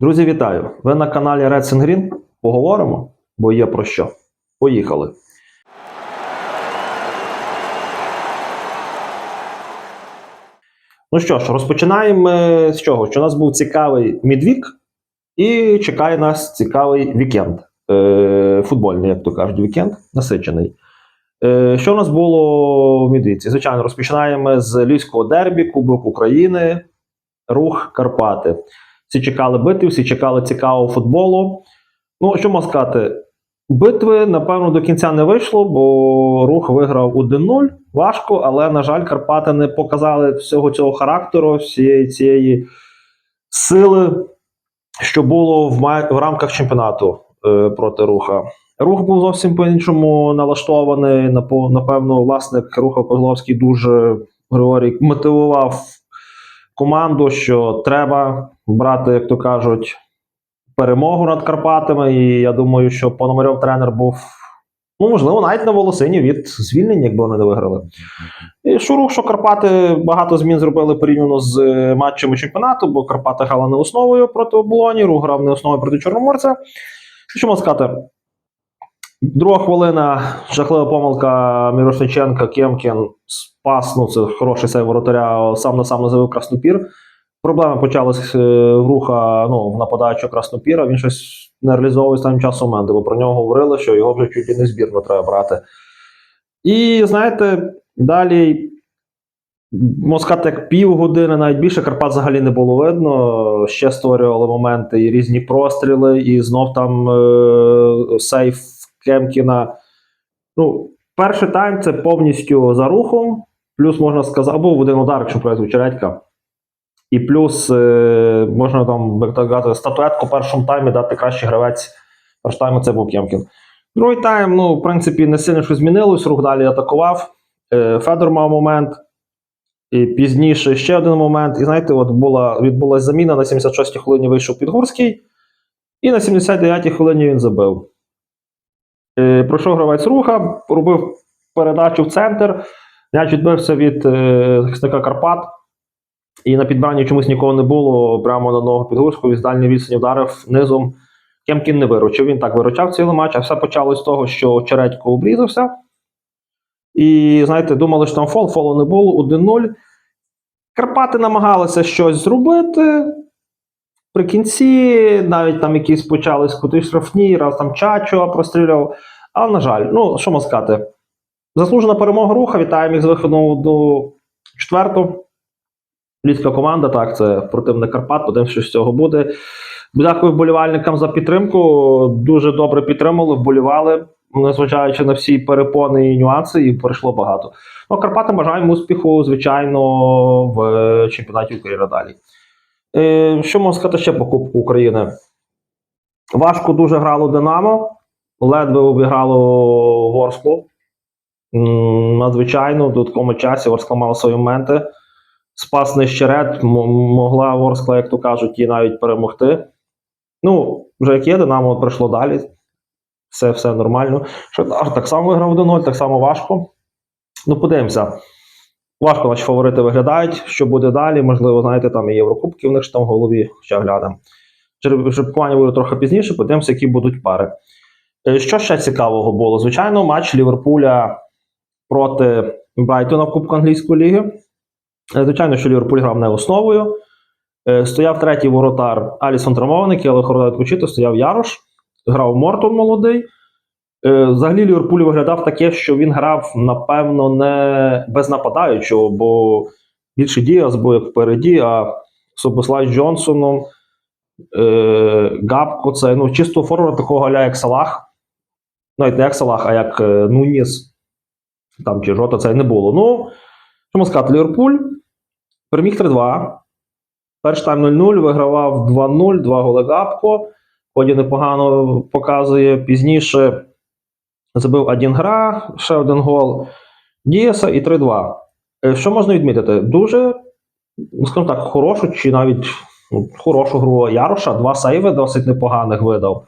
Друзі, вітаю! Ви на каналі Red Sun Green. Поговоримо, бо є про що. Поїхали. Ну що ж, розпочинаємо з чого? Що у нас був цікавий мідвік, і чекає нас цікавий вікенд. Е, футбольний, як то кажуть, вікенд насичений. Е, що у нас було в мідвіці? Звичайно, розпочинаємо з Львівського дербі, Кубок України, Рух Карпати. Всі чекали битви, всі чекали цікавого футболу. Ну, що можна сказати? Битви, напевно, до кінця не вийшло, бо рух виграв 1-0. Важко, але, на жаль, Карпати не показали всього цього характеру, всієї цієї сили, що було в, в рамках чемпіонату е, проти руха. Рух був зовсім по-іншому налаштований. Напевно, власник руха Козловський дуже Григорій мотивував команду, що треба брати, як то кажуть, перемогу над Карпатами. І я думаю, що Пономарьов тренер був, ну, можливо, навіть на волосині від звільнення, якби вони не виграли. І що що Карпати багато змін зробили порівняно з е, матчами чемпіонату, бо Карпати грали не основою проти оболоні, рух грав не основою проти Чорноморця. Що можна сказати? Друга хвилина, жахлива помилка Мірошниченка, Кемкін спас, ну це хороший сейв воротаря, сам на сам називив Краснопір. Проблеми почалися в руха ну, в нападаючого Краснопіра. Він щось не реалізовує останнім часом моменти, бо про нього говорили, що його вже чуть і не збірно треба брати. І знаєте, далі можна сказати, як півгодини, навіть більше Карпат взагалі не було видно. Ще створювали моменти і різні простріли, і знов там е- сейф Кемкіна. Ну, перший тайм це повністю за рухом. Плюс можна сказати, або один удар, якщо пройде Чередька. І плюс е, можна там казати, статуетку в першому таймі дати кращий гравець. Перший тайм це був Кемкін. Другий тайм, ну, в принципі, не сильно щось змінилось. Рух далі атакував. Е, Федор мав момент. І пізніше ще один момент. І знаєте, от була, відбулася заміна на 76-й хвилині вийшов Підгурський, і на 79-й хвилині він забив. Е, пройшов гравець руха, робив передачу в центр. М'яч відбився від е, захисника Карпат. І на підбранні чомусь нікого не було. Прямо на ногу Підгурського з дальньої відстані вдарив низом. Кемкін не виручив. Він так виручав цілий матч, а все почалось з того, що Чередько обрізався. І, знаєте, думали, що там фол, фолу не було, 1-0. Карпати намагалися щось зробити. При кінці навіть там якісь почали скути штрафні, раз там Чачо простріляв. Але, на жаль, ну, що можна сказати? Заслужена перемога руха. Вітаємо їх з виходом до четверту. Львівська команда, так, це противник Карпат, подивимося, що з цього буде. Дякую вболівальникам за підтримку. Дуже добре підтримали, вболівали, незважаючи на всі перепони і нюанси, і пройшло багато. Ну, Карпатам бажаємо успіху, звичайно, в чемпіонаті України далі. Е, що можна сказати ще по Кубку України? Важко дуже грало Динамо, ледве обіграло Ворсклу. Надзвичайно, в додатковому часі Ворскла мала свої моменти. Спас нещерет, могла Ворскла, як то кажуть, і навіть перемогти. Ну, вже як є, Динамо прийшло далі. Все, все нормально. Шахтар так само виграв 1-0, так само важко. Ну, подивимося. Важко наші фаворити виглядають. Що буде далі? Можливо, знаєте, там і Єврокубки в них ж там в голові, хоча глянемо. Жереб- Жеребкування буде трохи пізніше, подивимося, які будуть пари. Е, Що ще цікавого було? Звичайно, матч Ліверпуля проти Брайтона в Кубку англійської ліги. Е, Звичайно, що Ліверпуль грав не основою. Е, Стояв третій воротар Алісон травмований, але хорда відпочити, стояв Ярош, грав Мортон молодий. Взагалі Ліверпуль виглядав таке, що він грав, напевно, не без нападаючого, бо більше Діас був як впереді, а Собослай Джонсоном, Габко це ну, чисто форвард такого галя, як Салах. Навіть не як Салах, а як е, Нуніс. Там чи Жота це не було. Ну, можна сказати, Ліверпуль переміг 3-2. Перший тайм 0-0, вигравав 2-0, два голи Габко. Ході непогано показує. Пізніше забив один гра, ще один гол Дієса і 3-2. Е, Що можна відмітити? Дуже, ну, скажімо так, хорошу чи навіть ну, хорошу гру Яроша, два сейви досить непоганих видав.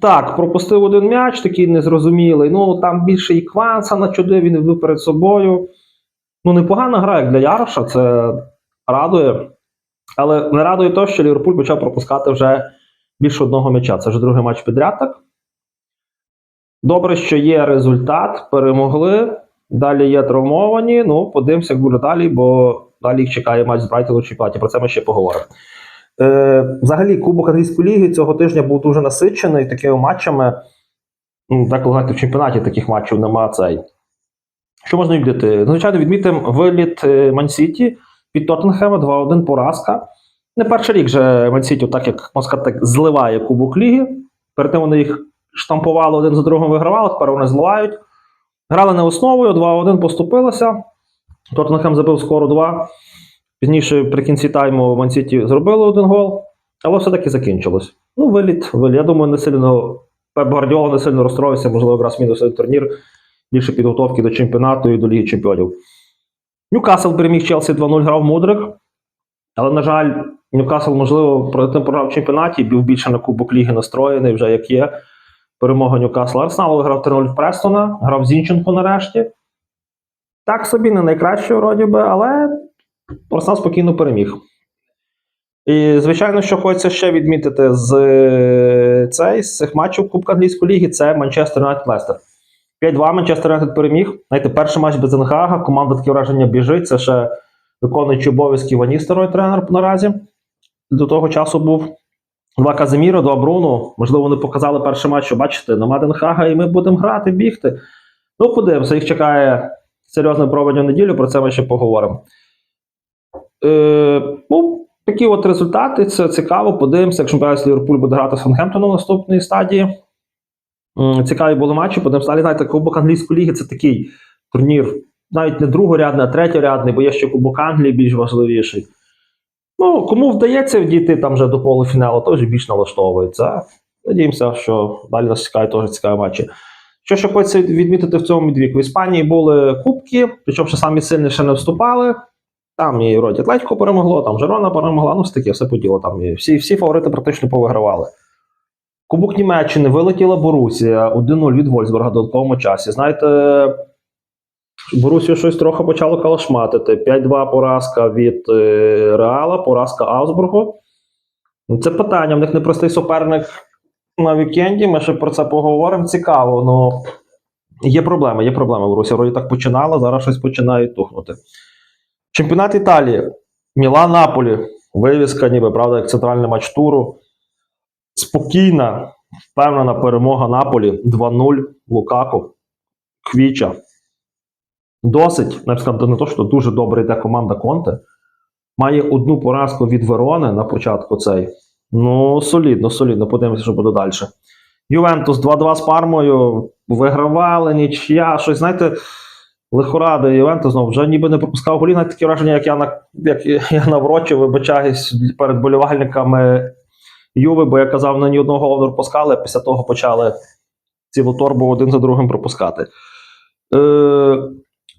Так, пропустив один м'яч, такий незрозумілий. Ну, там більше і Кванса начудив, він вбив перед собою. Ну, непогана гра, як для Яроша, це радує. Але не радує те, що Ліверпуль почав пропускати вже більше одного м'яча. Це вже другий матч підряд так. Добре, що є результат, перемогли. Далі є травмовані. Ну, подивимося, як буде далі, бо далі їх чекає матч з Брайтоном в чемпіонаті. Про це ми ще поговоримо. Е, взагалі, Кубок Англійської ліги цього тижня був дуже насичений такими матчами. Ну, Так, знаєте, в чемпіонаті таких матчів нема цей. Що можна відмітити? Звичайно, відмітимо виліт е, Ман-Сіті під Тоттенхема 2-1 поразка. Не перший рік вже Ман-Сіті, так як можна сказати, зливає Кубок Ліги. Перед тим вони їх штампували один за другим вигравали, тепер вони зливають. Грали не основою, 2-1 поступилися. Тоттенхем забив скоро 2. Пізніше, при кінці тайму, Ман-Сіті зробили один гол, але все-таки закінчилось. Ну, виліт, виліт. Я думаю, не сильно Пеп Гвардіола не сильно розстроївся, можливо, якраз мінусовий турнір. Більше підготовки до чемпіонату і до Ліги Чемпіонів. Ньюкасл переміг Челсі 2-0, грав Мудрик. Але, на жаль, Ньюкасл, можливо, проти тим програв в чемпіонаті, був більше на Кубок Ліги настроєний, вже як є. Перемога Ньюкасла. Арсенал виграв 3-0 в Престона, грав Зінченко нарешті. Так собі, не найкраще, вроді би, але Арсенал спокійно переміг. І, звичайно, що хочеться ще відмітити з, цей, з цих матчів Кубка Англійської ліги, це Манчестер Юнайтед Лестер. 5-2 Манчестер Юнайтед переміг. Знаєте, перший матч без Енхага, команда таке враження біжить. Це ще виконуючий обов'язки Вані Старой тренер наразі. До того часу був два Казиміро, два Бруно. Можливо, вони показали перший матч, що бачите, нема Денхага, і ми будемо грати, бігти. Ну, подивимося, їх чекає серйозне проведення неділю, про це ми ще поговоримо. Е, ну, такі от результати. Це цікаво. Подивимося, якщо Бравіс Ліверпуль буде грати з Фанхемптоном в наступній стадії. Цікаві були матчі. Подивимося. Далі, знаєте, Кубок Англійської ліги це такий турнір, навіть не другорядний, а третьорядний, бо є ще Кубок Англії більш важливіший. Ну, кому вдається дійти там вже до полуфіналу, то вже більш налаштовується. Надіємося, що далі нас чекають теж цікаві матчі. Що ще хочеться відмітити в цьому відвіку? В Іспанії були кубки, причому що самі сильні ще не вступали. Там і вроді Атлетико перемогло, там Жерона перемогла, ну все таке, все поділо. Там і всі, всі фаворити практично повигравали. Кубок Німеччини вилетіла Борусія 1-0 від Вольсбурга в додатковому часі. Знаєте, Борусію щось трохи почало калашматити. 5-2 поразка від е, Реала, поразка Аусбургу. Ну, Це питання. В них непростий суперник на вікенді. Ми ще про це поговоримо. Цікаво, ну є проблеми, є проблеми. Борусія вроді так починала, зараз щось починає тухнути. Чемпіонат Італії. Мілан Наполі. Вивіска, ніби, правда, як центральний матч туру. Спокійна, впевнена перемога Наполі 2-0 Лукаку. Квіча. Досить, я б сказав, не то, що дуже добре йде команда Конте. Має одну поразку від Верони на початку цей. Ну, солідно, солідно. Подивимося, що буде далі. Ювентус 2-2 з Пармою. Вигравали, нічия. Щось, знаєте, лихоради Ювентус знову вже ніби не пропускав голів. Навіть таке враження, як я на як я наврочив, вибачаюсь перед болівальниками Юви, бо я казав, на ні одного голову не пропускали, а після того почали цілу торбу один за другим пропускати. Е,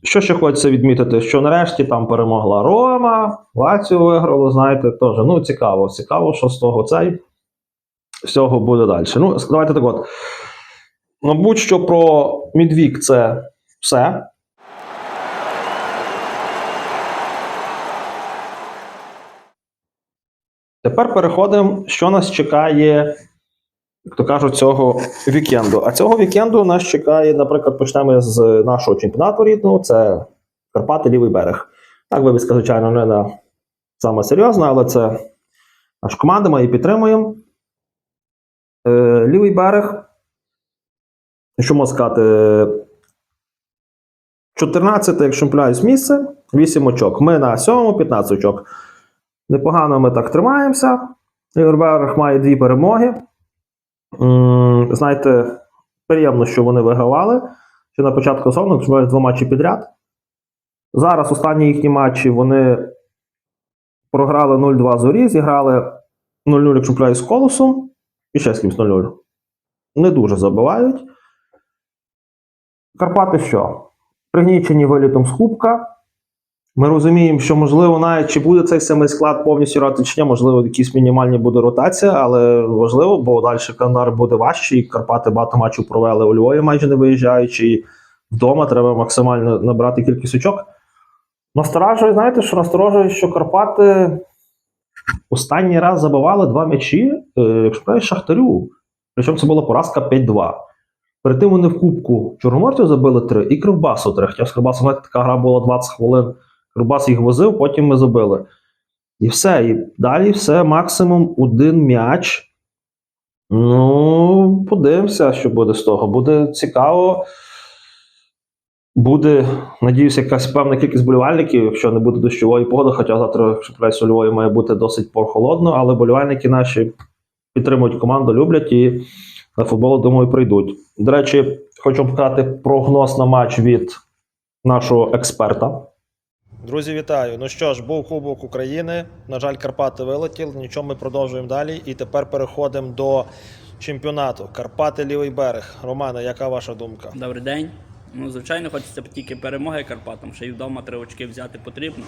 що ще хочеться відмітити, що нарешті там перемогла Рома, Лаціо виграло, знаєте, теж. Ну, цікаво, цікаво, що з того цей всього буде далі. Ну, давайте так от. Мабуть, що про Мідвік це все. Тепер переходимо, що нас чекає, як то кажуть, цього вікенду. А цього вікенду нас чекає, наприклад, почнемо з нашого чемпіонату рідного, це Карпати Лівий берег. Так, вивіска, звичайно, не на саме серйозна, але це наша команда, ми її підтримуємо. Е, Лівий берег. Що можна сказати? 14, якщо не помиляюсь, місце, 8 очок. Ми на 7, 15 очок. Непогано ми так тримаємося. Ліверберг має дві перемоги. Знаєте, приємно, що вони вигравали. Ще на початку сезону, що два матчі підряд. Зараз останні їхні матчі вони програли 0-2 зорі, зіграли 0-0, якщо не з колосом, і ще з кимось 0-0. Не дуже забивають. Карпати що? Пригнічені вилітом з Кубка. Ми розуміємо, що можливо, навіть чи буде цей самий склад повністю грати чи ні, можливо, якісь мінімальні буде ротація, але важливо, бо далі календар буде важчий. Карпати багато матчів провели у Львові, майже не виїжджаючи. І вдома треба максимально набрати кількість очок. Насторажує, знаєте, що насторожує, що Карпати останній раз забивали два м'ячі, е, якщо правильно, Шахтарю. Причому це була поразка 5-2. Перед тим вони в Кубку Чорноморцю забили 3 і Кривбасу 3. Хоча з Кривбасом знаєте, така гра була 20 хвилин. Кривбас їх возив, потім ми забили. І все. І далі все, максимум один м'яч. Ну, подивимося, що буде з того. Буде цікаво. Буде, надіюся, якась певна кількість болівальників, якщо не буде дощової погоди, хоча завтра, якщо прайс у Львові має бути досить прохолодно, але болівальники наші підтримують команду, люблять і на футбол, думаю, прийдуть. До речі, хочу показати прогноз на матч від нашого експерта. Друзі, вітаю! Ну що ж, був Кубок України. На жаль, Карпати вилетіли. Нічого, ми продовжуємо далі. І тепер переходимо до чемпіонату. Карпати лівий берег. Романе, яка ваша думка? Добрий день. Ну, звичайно, хочеться тільки перемоги Карпатам, ще й вдома три очки взяти потрібно.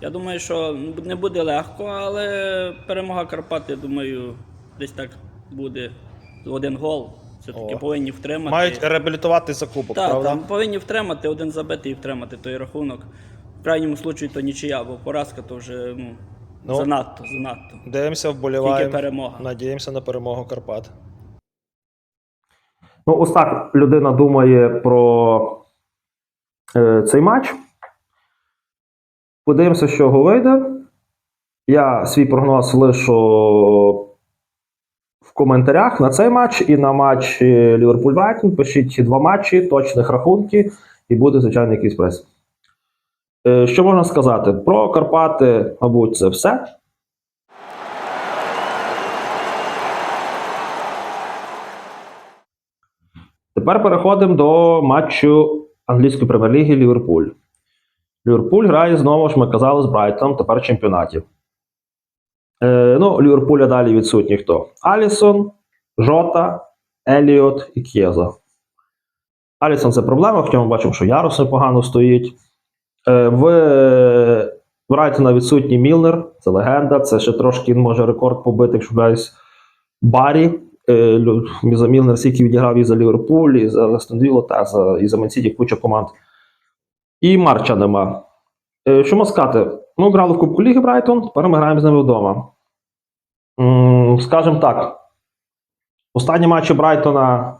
Я думаю, що не буде легко, але перемога Карпат, я думаю, десь так буде один гол. Все-таки повинні втримати. Мають реабілітувати за кубок, так, правда? там повинні втримати, один забитий і втримати той рахунок. В крайньому случаї то нічия, бо поразка то вже ну, Ну, занадто, занадто. Дивимося, вболіваємо. перемога. Надіємося на перемогу Карпат. Ну, ось так людина думає про е, цей матч. Подивимося, з чого вийде. Я свій прогноз лишу в коментарях на цей матч і на матч Ліверпуль Брайтон. Пишіть два матчі, точних рахунки, і буде, звичайно, якийсь прес. Е, що можна сказати? Про Карпати, мабуть, це все. Тепер переходимо до матчу англійської прем'єр-ліги Ліверпуль. Ліверпуль грає знову ж, ми казали, з Брайтоном, тепер в чемпіонаті. Е, ну, Ліверпуля далі відсутні хто? Алісон, Жота, Еліот і К'єза. Алісон це проблема, хоча ми бачимо, що Ярус непогано стоїть. Е, в Брайтона відсутній Мілнер, це легенда, це ще трошки він може рекорд побити, якщо браюсь Барі. Е, Мілнер скільки відіграв і за Ліверпуль, і за Астон Віллу, та за, і за Мансіті куча команд. І Марча нема. Е, Що можна сказати? Ну, грали в Кубку Ліги Брайтон, тепер ми граємо з ними вдома. М, Скажем так, останні матчі Брайтона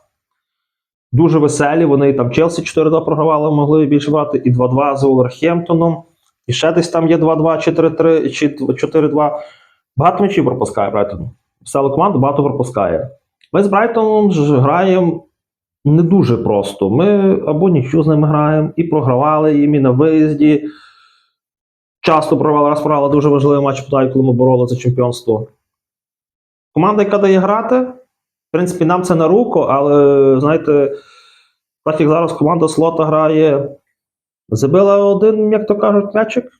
дуже веселі. Вони там Челсі 4-2 програвали, могли більше брати, і 2-2 з Уолверхемптоном. І ще десь там є 2-2, чи 3-3, чи 4-2. Багато м'ячів пропускає Брайтон. Весела команда багато пропускає. Ми з Брайтоном ж граємо не дуже просто. Ми або нічого з ними граємо, і програвали їм і на виїзді. Часто програвали, раз програли дуже важливий матч коли ми боролися за чемпіонство. Команда, яка дає грати, в принципі, нам це на руку, але знаєте, так як зараз команда слота грає, забила один, як то кажуть, м'ячик,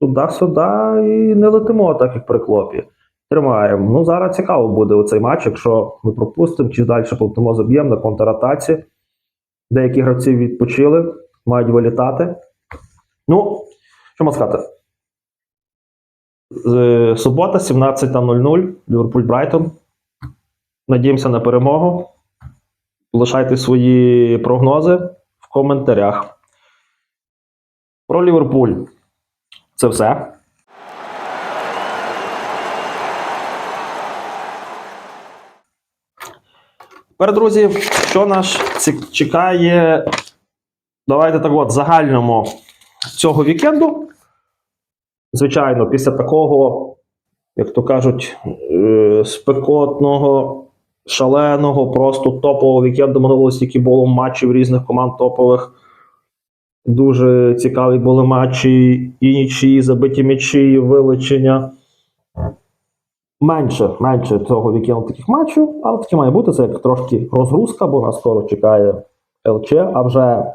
туди-сюди і не летимо, так як при клопі. Тримаємо. Ну, зараз цікаво буде оцей матч, якщо ми пропустимо, чи далі полетимо заб'ємо на контратаці. Деякі гравці відпочили, мають вилітати. Ну, що можна сказати? Субота, 17.00, Ліверпуль Брайтон. Надіємося на перемогу. Лишайте свої прогнози в коментарях. Про Ліверпуль. Це все. Тепер, друзі, що нас чекає? Давайте так от загальному цього вікенду. Звичайно, після такого, як то кажуть, е, спекотного, шаленого, просто топового вікенду минулого було матчів різних команд топових. Дуже цікаві були матчі, і забиті м'ячі, вилучення. Менше, менше цього вікенду таких матчів, але таке має бути. Це як трошки розгрузка, бо нас скоро чекає ЛЧ, а вже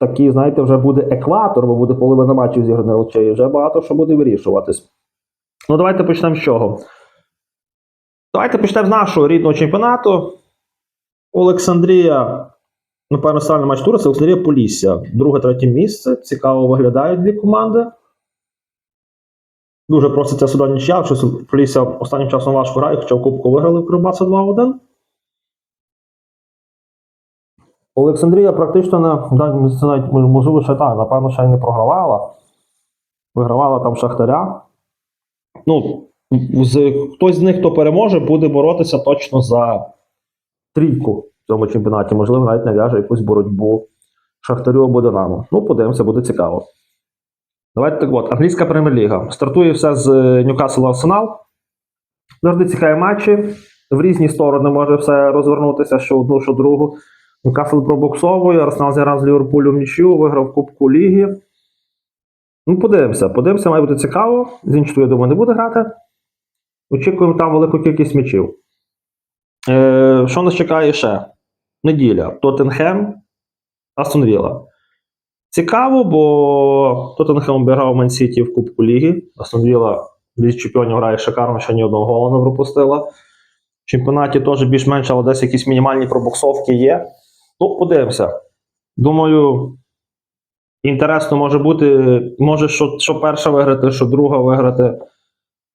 такий, знаєте, вже буде екватор, бо буде половина матчів зіграна ЛЧ, і вже багато що буде вирішуватись. Ну, давайте почнемо з чого. Давайте почнемо з нашого рідного чемпіонату. Олександрія, напевно, сальний матч тура це Олександрія Полісся. Друге, третє місце. Цікаво виглядають дві команди. Дуже проситься сюди нічия, що Полісся останнім часом важко грає, хоча в Кубку виграли в Кривбаса 2-1. Олександрія практично не можливо ще так, напевно, ще й не програвала. Вигравала там Шахтаря. ну, з, хтось з них, хто переможе, буде боротися точно за трійку в цьому чемпіонаті. Можливо, навіть нав'яже якусь боротьбу Шахтарю або Динамо. Ну, подивимося, буде цікаво. Давайте так от. Англійська прем'єр-ліга. Стартує все з Ньюкасл Арсенал. Завжди цікаві матчі. В різні сторони може все розвернутися, що одну, що другу. Ньюкасл пробоксовує, Арсенал зіграв з Ліверпулем нічю, виграв Кубку Ліги. Ну, подивимося. Подивимося, має бути цікаво. З іншого, я думаю, не буде грати. Очікуємо там велику кількість м'ячів. Е, що нас чекає ще? Неділя. Тоттенхем, Астон Вілла. Цікаво, бо Тоттенхем обіграв Ман-Сіті в Кубку Ліги. Астон Вілла від чемпіонів грає шикарно, ще ні одного гола не пропустила. В чемпіонаті теж більш-менш, але десь якісь мінімальні пробуксовки є. Ну, подивимося. Думаю, інтересно може бути. Може, що, що перша виграти, що друга виграти.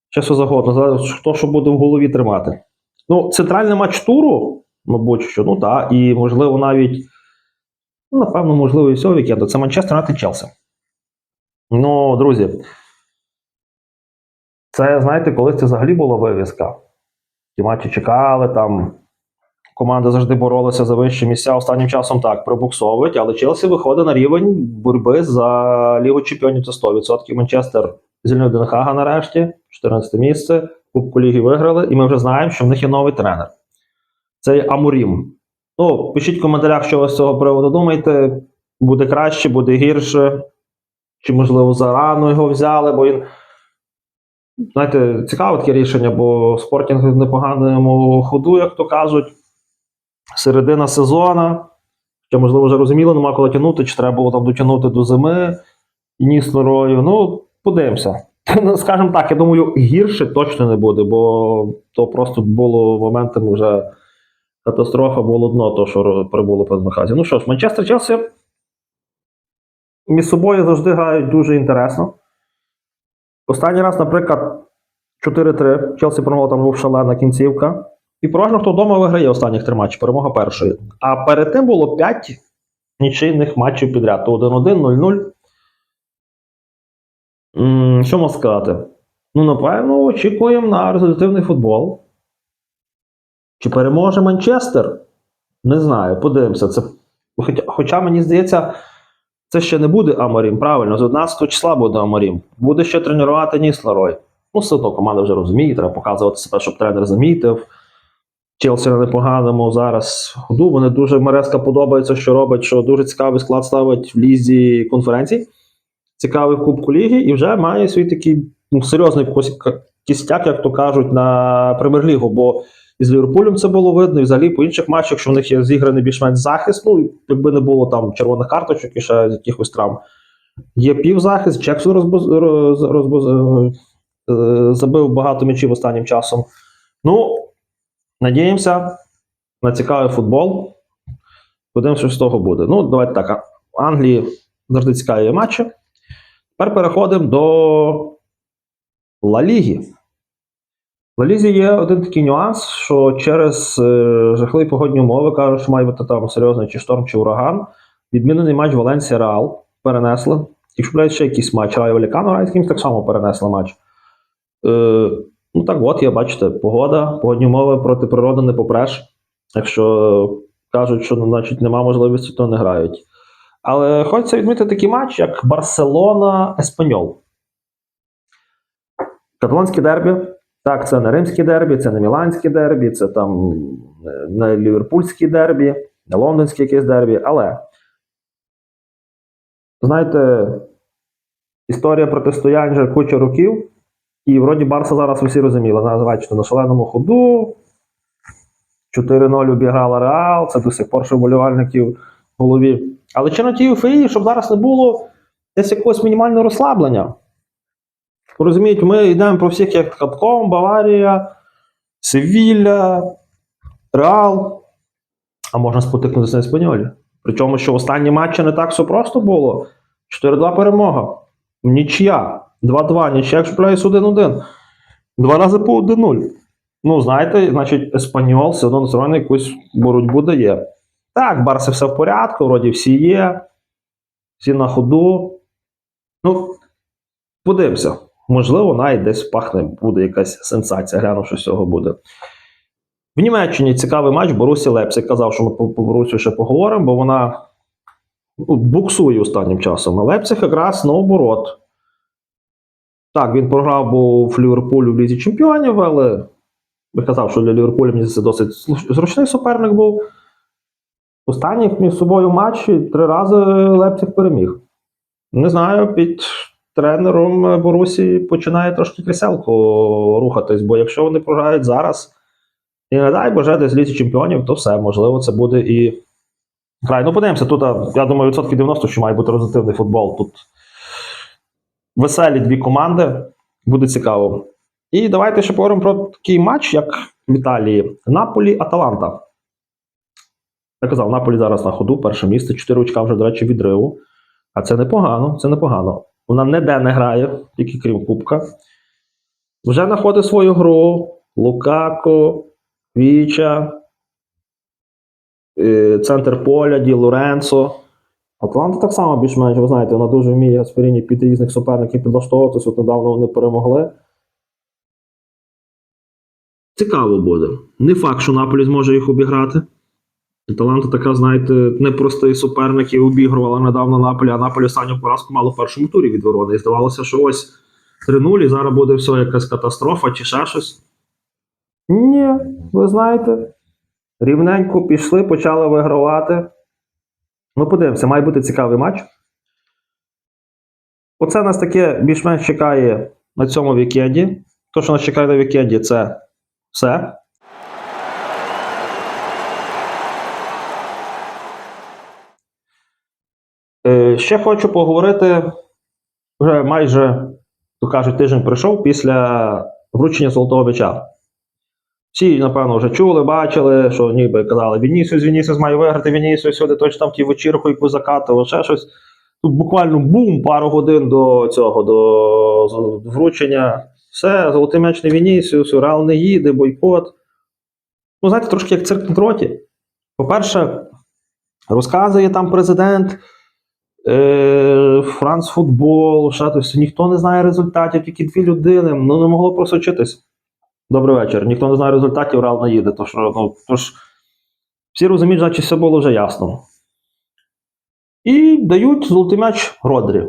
Ще що завгодно. Залежить, хто що буде в голові тримати. Ну, центральний матч туру, мабуть, що, ну так, і можливо навіть. Ну, напевно, можливо, і всього вікенду. Це Манчестер Юнайтед Челсі. Ну, друзі. Це, знаєте, колись це взагалі була вивіска. Ті матчі чекали, там команди завжди боролися за вищі місця. Останнім часом так пробуксовують, але Челсі виходить на рівень боротьби за Лігу Чемпіонів це 100%. Манчестер звільнив Денхага нарешті, 14 місце. Кубку Ліги виграли, і ми вже знаємо, що в них є новий тренер. Це є Амурім. Ну, пишіть в коментарях, що ви з цього приводу думаєте. Буде краще, буде гірше. Чи, можливо, зарано його взяли, бо він. Знаєте, цікаве таке рішення, бо спортінг в непоганому ходу, як то кажуть. Середина сезону. Ще, можливо, вже розуміло, нема коли тягнути, чи треба було там дотягнути до зими і ніс норою. Ну, подивимося. Ну, Скажімо так, я думаю, гірше точно не буде, бо то просто було моментами вже катастрофа, було дно, то, що прибуло по Михазі. Ну що ж, Манчестер Челсі між собою завжди грають дуже інтересно. Останній раз, наприклад, 4-3. Челсі перемогла там був шалена кінцівка. І переважно хто вдома виграє останніх три матчі, перемога першої. А перед тим було 5 нічийних матчів підряд. То 1-1, 0-0. Що можна сказати? Ну, напевно, очікуємо на результативний футбол. Чи переможе Манчестер? Не знаю, подивимося. Це, хоча, хоча мені здається, це ще не буде Аморім, правильно, з 11 числа буде Аморім. Буде ще тренувати Ніс Ларой. Ну, все одно команда вже розуміє, треба показувати себе, щоб тренер замітив. Челсі на непоганому зараз ходу. Вони дуже Мереска подобається, що робить, що дуже цікавий склад ставить в лізі конференцій. Цікавий Кубку Ліги і вже має свій такий ну, серйозний кістяк, як то кажуть, на прем'єр-лігу. Бо і з Ліверпулем це було видно, і взагалі по інших матчах, що в них є зіграний більш-менш захист. Ну, якби не було там червоних карточок і ще якихось травм. Є півзахист, Чексон розбуз, роз, розбуз, е, забив багато м'ячів останнім часом. Ну, надіємося на цікавий футбол. Подивимося, що з того буде. Ну, давайте так. Англії завжди цікаві матчі. Тепер переходимо до Ла Ліги. В Ла Лізі є один такий нюанс, що через е, жахливі погодні умови кажуть, що має бути там серйозний чи шторм, чи ураган. Відмінений матч Валенсія Реал перенесли. Якщо брати ще якийсь матч Райо Валікано, Райо з так само перенесли матч. Е, ну так от, я бачите, погода, погодні умови проти природи не попреш. Якщо кажуть, що ну, значить, нема можливості, то не грають. Але хочеться відмітити такий матч, як Барселона Еспаньол. Каталонське дербі. Так, це не римське дербі, це не міланське дербі, це там е, не ліверпульське дербі, не лондонське якесь дербі. Але, знаєте, історія протистоянь вже куча років, і вроді Барса зараз всі розуміли, на, бачите, на шаленому ходу. 4-0 обіграла Реал, це до сих пор ще вболівальників в голові. Але чи на тій ефеї, щоб зараз не було десь якогось мінімального розслаблення. Розумієте, ми йдемо про всіх як Капком, Баварія, Севілля, Реал, а можна спотикнутися на Еспаньолі. Причому, що останні матчі не так все просто було. 4-2 перемога. Нічия. 2-2, нічия, якщо плюс 1-1. Два рази по 1-0. Ну, знаєте, значить, Еспаньол все одно настроєний якусь боротьбу дає. Так, Барси все в порядку, вроді всі є, всі на ходу. Ну, подивимося. Можливо, навіть десь пахне, буде якась сенсація, гляну, що з цього буде. В Німеччині цікавий матч Борусі Лепсі. Казав, що ми по, по Борусі ще поговоримо, бо вона ну, буксує останнім часом. А Лепсих якраз наоборот. Так, він програв був Ліверпулю в Лізі Чемпіонів, але я казав, що для Ліверпуля мені це досить зручний суперник був. Останніх між собою матчі три рази Лепсих переміг. Не знаю, під тренером Борусі починає трошки кріселко рухатись, бо якщо вони програють зараз, і не дай Боже, десь в лізі чемпіонів, то все, можливо, це буде і. Край. Ну, подивимося, тут, я думаю, відсотки 90, що має бути результативний футбол. Тут веселі дві команди, буде цікаво. І давайте ще поговоримо про такий матч, як в Італії. Наполі-Аталанта. Я казав, Наполі зараз на ходу, перше місце, 4 очка вже, до речі, відриву. А це непогано, це непогано. Вона ніде не грає, тільки крім Кубка. Вже знаходить свою гру. Лукако, Віча, е, центр поля, Ді Лоренцо. Атланта так само більш-менш, ви знаєте, вона дуже вміє Гасперіні під різних суперників підлаштовуватися. От недавно вони перемогли. Цікаво буде. Не факт, що Наполі зможе їх обіграти. Аталанта така, знаєте, непростий суперник і обігрувала недавно Наполі, а Наполі останню поразку мало в першому турі від Ворони. І здавалося, що ось 3-0, і зараз буде все якась катастрофа чи ще щось. Ні, ви знаєте, рівненько пішли, почали вигравати. Ну, подивимося, має бути цікавий матч. Оце нас таке більш-менш чекає на цьому вікенді. То, що нас чекає на вікенді, це все. Е, Ще хочу поговорити. Вже майже, то кажуть, тиждень пройшов після вручення золотого м'яча. Всі, напевно, вже чули, бачили, що ніби казали, Вінісіус, Вінісіус має виграти, Вінісіус сьогодні точно там ті вечірку яку закатував, ще щось. Тут буквально бум, пару годин до цього, до вручення. Все, золотий м'яч не Вінісіус, Реал не їде, бойкот. Ну, знаєте, трошки як цирк на троті. По-перше, розказує там президент. Е, Франц футбол, ще ніхто не знає результатів, тільки дві людини. Ну не могло просочитись. Добрий вечір. Ніхто не знає результатів, Реал не їде. Тож, ну, тож всі розуміють, значить все було вже ясно. І дають золотий м'яч Родрі.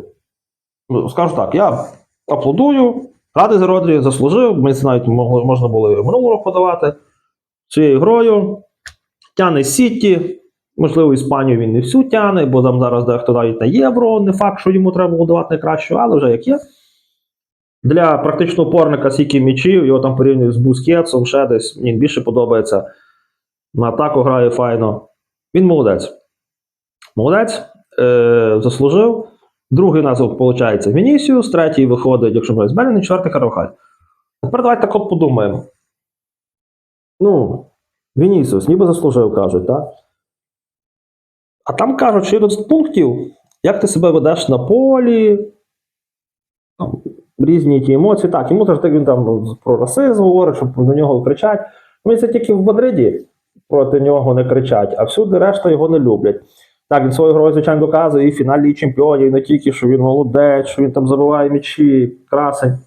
Ну, Скажу так, я аплодую, радий за Родрі, заслужив. Мені це навіть можна було і минулого подавати цією грою. Тяне Сіті. Можливо, Іспанію він не всю тяне, бо там зараз дехто навіть на євро. Не факт, що йому треба було давати найкращу, але вже як є. Для практично опорника скільки м'ячів, його там порівнюють з Бускетсом, ще десь. Мені більше подобається. На атаку грає файно. Він молодець. Молодець. Е, заслужив. Другий у нас виходить Вінісіус, третій виходить, якщо брати Белін, четвертий Карвахаль. Тепер давайте так от подумаємо. Ну, Вінісіус, ніби заслужив, кажуть, так? А там кажуть, що є 20 пунктів, як ти себе ведеш на полі, там, різні ті емоції. Так, йому теж так він там про расизм говорить, що на нього кричать. Ну, це тільки в Мадриді проти нього не кричать, а всюди решта його не люблять. Так, він свою грою, звичайно, доказує і в фіналі чемпіонів, і не тільки, що він молодець, що він там забиває м'ячі, красень.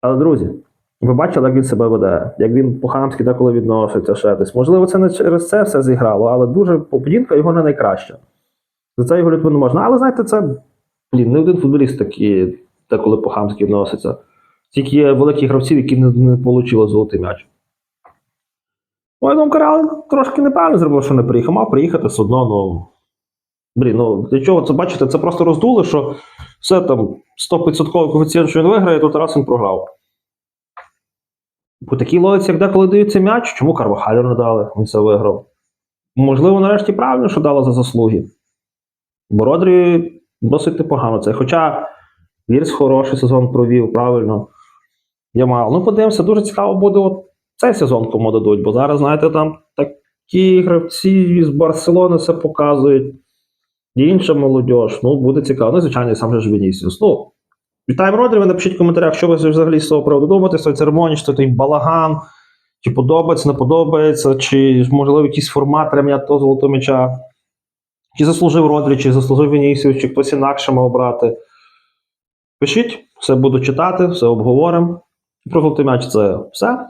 Але, друзі, ви бачили, як він себе веде, як він по-хамськи деколи відноситься ще десь. Можливо, це не через це все зіграло, але дуже поведінка його не найкраща. За це його любити не можна. Але знаєте, це блін, не один футболіст такий деколи по-хамськи відноситься. Тільки є великі гравці, які не, не отримали золотий м'яч. Моя думка, Реал трошки неправильно зробив, що не приїхав. Мав приїхати все одно, ну. Блін, ну для чого це бачите? Це просто роздули, що все там 100% коефіцієнт, що він виграє, то раз він програв. По такій логіці, як деколи дається м'яч, чому Карвахалю не дали, він це виграв. Можливо, нарешті правильно, що дали за заслуги. Бо Родрі досить непогано це. Хоча Вірс хороший сезон провів, правильно. Ямал. Ну, подивимося, дуже цікаво буде от цей сезон кому дадуть, бо зараз, знаєте, там такі гравці з Барселони все показують. Інша молодь. Ну, буде цікаво. Ну, звичайно, сам же ж Вінісіус. Ну, вітаємо Родрі, ви напишіть в коментарях, що ви взагалі з цього приводу думаєте, з цієї церемонії, що той балаган, чи подобається, не подобається, чи можливо якийсь формат міняти того золотого м'яча. Чи заслужив Родрі, чи заслужив Вінісіус, чи хтось інакше мав брати. Пишіть, все буду читати, все обговоримо. Про жовтий м'яч це все.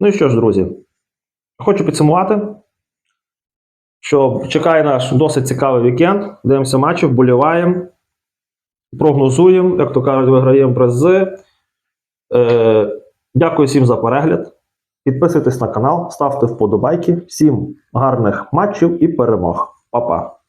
Ну і що ж, друзі, хочу підсумувати, що чекає наш досить цікавий вікенд. Дивимося матчі, вболіваємо, прогнозуємо, як то кажуть, виграємо призи. Е, дякую всім за перегляд. Підписуйтесь на канал, ставте вподобайки. Всім гарних матчів і перемог. Па-па!